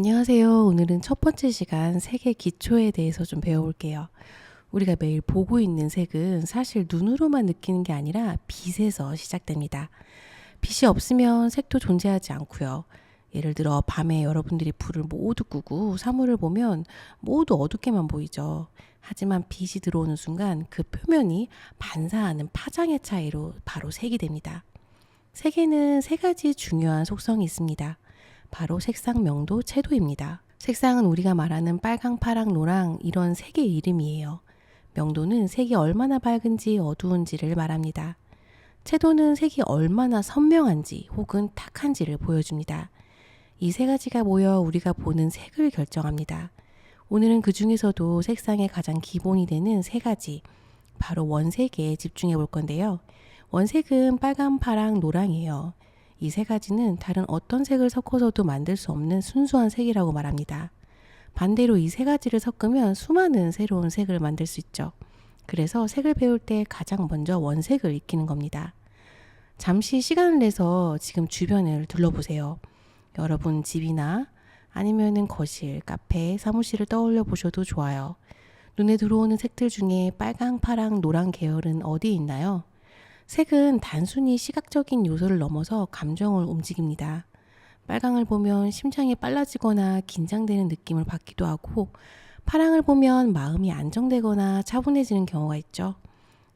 안녕하세요. 오늘은 첫 번째 시간 색의 기초에 대해서 좀 배워볼게요. 우리가 매일 보고 있는 색은 사실 눈으로만 느끼는 게 아니라 빛에서 시작됩니다. 빛이 없으면 색도 존재하지 않고요. 예를 들어 밤에 여러분들이 불을 모두 끄고 사물을 보면 모두 어둡게만 보이죠. 하지만 빛이 들어오는 순간 그 표면이 반사하는 파장의 차이로 바로 색이 됩니다. 색에는 세 가지 중요한 속성이 있습니다. 바로 색상 명도 채도입니다. 색상은 우리가 말하는 빨강, 파랑, 노랑 이런 색의 이름이에요. 명도는 색이 얼마나 밝은지 어두운지를 말합니다. 채도는 색이 얼마나 선명한지 혹은 탁한지를 보여줍니다. 이 세 가지가 모여 우리가 보는 색을 결정합니다. 오늘은 그 중에서도 색상의 가장 기본이 되는 세 가지, 바로 원색에 집중해 볼 건데요. 원색은 빨강, 파랑, 노랑이에요. 이 세 가지는 다른 어떤 색을 섞어서도 만들 수 없는 순수한 색이라고 말합니다. 반대로 이 세 가지를 섞으면 수많은 새로운 색을 만들 수 있죠. 그래서 색을 배울 때 가장 먼저 원색을 익히는 겁니다. 잠시 시간을 내서 지금 주변을 둘러보세요. 여러분 집이나 아니면은 거실, 카페, 사무실을 떠올려 보셔도 좋아요. 눈에 들어오는 색들 중에 빨강, 파랑, 노랑 계열은 어디에 있나요? 색은 단순히 시각적인 요소를 넘어서 감정을 움직입니다. 빨강을 보면 심장이 빨라지거나 긴장되는 느낌을 받기도 하고, 파랑을 보면 마음이 안정되거나 차분해지는 경우가 있죠.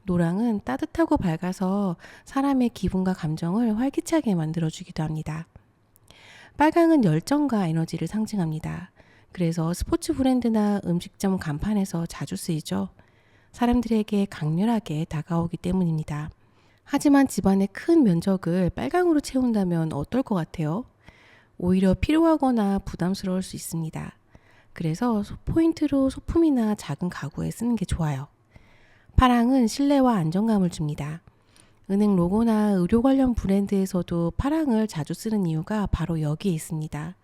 노랑은 따뜻하고 밝아서 사람의 기분과 감정을 활기차게 만들어주기도 합니다. 빨강은 열정과 에너지를 상징합니다. 그래서 스포츠 브랜드나 음식점 간판에서 자주 쓰이죠. 사람들에게 강렬하게 다가오기 때문입니다. 하지만 집안의 큰 면적을 빨강으로 채운다면 어떨 것 같아요? 오히려 필요하거나 부담스러울 수 있습니다. 그래서 포인트로 소품이나 작은 가구에 쓰는 게 좋아요. 파랑은 신뢰와 안정감을 줍니다. 은행 로고나 의료 관련 브랜드에서도 파랑을 자주 쓰는 이유가 바로 여기에 있습니다.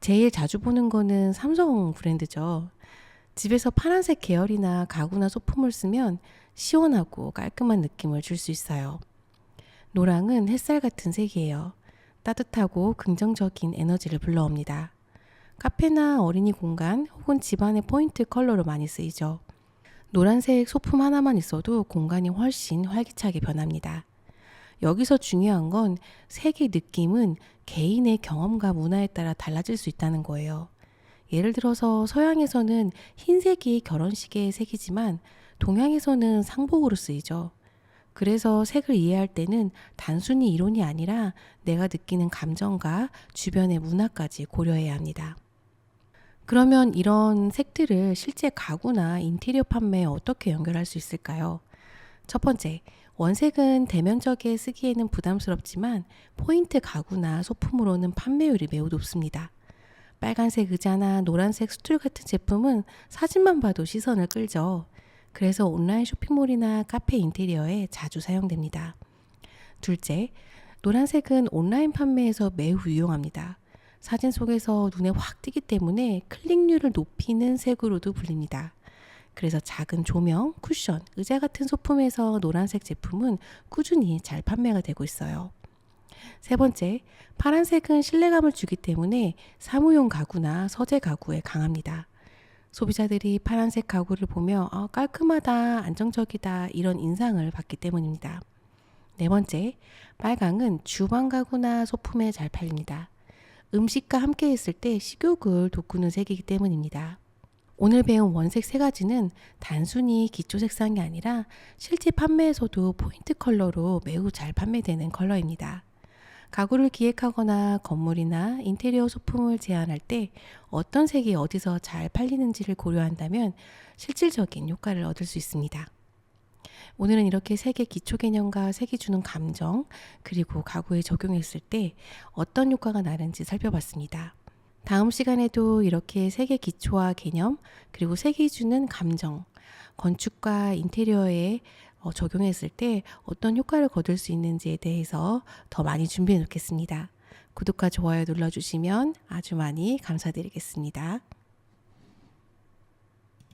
제일 자주 보는 거는 삼성 브랜드죠. 집에서 파란색 계열이나 가구나 소품을 쓰면 시원하고 깔끔한 느낌을 줄 수 있어요. 노랑은 햇살 같은 색이에요. 따뜻하고 긍정적인 에너지를 불러옵니다. 카페나 어린이 공간 혹은 집안의 포인트 컬러로 많이 쓰이죠. 노란색 소품 하나만 있어도 공간이 훨씬 활기차게 변합니다. 여기서 중요한 건 색의 느낌은 개인의 경험과 문화에 따라 달라질 수 있다는 거예요. 예를 들어서 서양에서는 흰색이 결혼식의 색이지만 동양에서는 상복으로 쓰이죠. 그래서 색을 이해할 때는 단순히 이론이 아니라 내가 느끼는 감정과 주변의 문화까지 고려해야 합니다. 그러면 이런 색들을 실제 가구나 인테리어 판매에 어떻게 연결할 수 있을까요? 첫 번째, 원색은 대면적에 쓰기에는 부담스럽지만 포인트 가구나 소품으로는 판매율이 매우 높습니다. 빨간색 의자나 노란색 스툴 같은 제품은 사진만 봐도 시선을 끌죠. 그래서 온라인 쇼핑몰이나 카페 인테리어에 자주 사용됩니다. 둘째, 노란색은 온라인 판매에서 매우 유용합니다. 사진 속에서 눈에 확 띄기 때문에 클릭률을 높이는 색으로도 불립니다. 그래서 작은 조명, 쿠션, 의자 같은 소품에서 노란색 제품은 꾸준히 잘 판매가 되고 있어요. 세 번째, 파란색은 신뢰감을 주기 때문에 사무용 가구나 서재 가구에 강합니다. 소비자들이 파란색 가구를 보며 어, 깔끔하다, 안정적이다 이런 인상을 받기 때문입니다. 네 번째, 빨강은 주방 가구나 소품에 잘 팔립니다. 음식과 함께 했을 때 식욕을 돋구는 색이기 때문입니다. 오늘 배운 원색 세 가지는 단순히 기초 색상이 아니라 실제 판매에서도 포인트 컬러로 매우 잘 판매되는 컬러입니다. 가구를 기획하거나 건물이나 인테리어 소품을 제안할 때 어떤 색이 어디서 잘 팔리는지를 고려한다면 실질적인 효과를 얻을 수 있습니다. 오늘은 이렇게 색의 기초 개념과 색이 주는 감정, 그리고 가구에 적용했을 때 어떤 효과가 나는지 살펴봤습니다. 다음 시간에도 이렇게 색의 기초와 개념, 그리고 색이 주는 감정, 건축과 인테리어에 어, 적용했을 때 어떤 효과를 거둘 수 있는지에 대해서 더 많이 준비해 놓겠습니다. 구독과 좋아요 눌러주시면 아주 많이 감사드리겠습니다.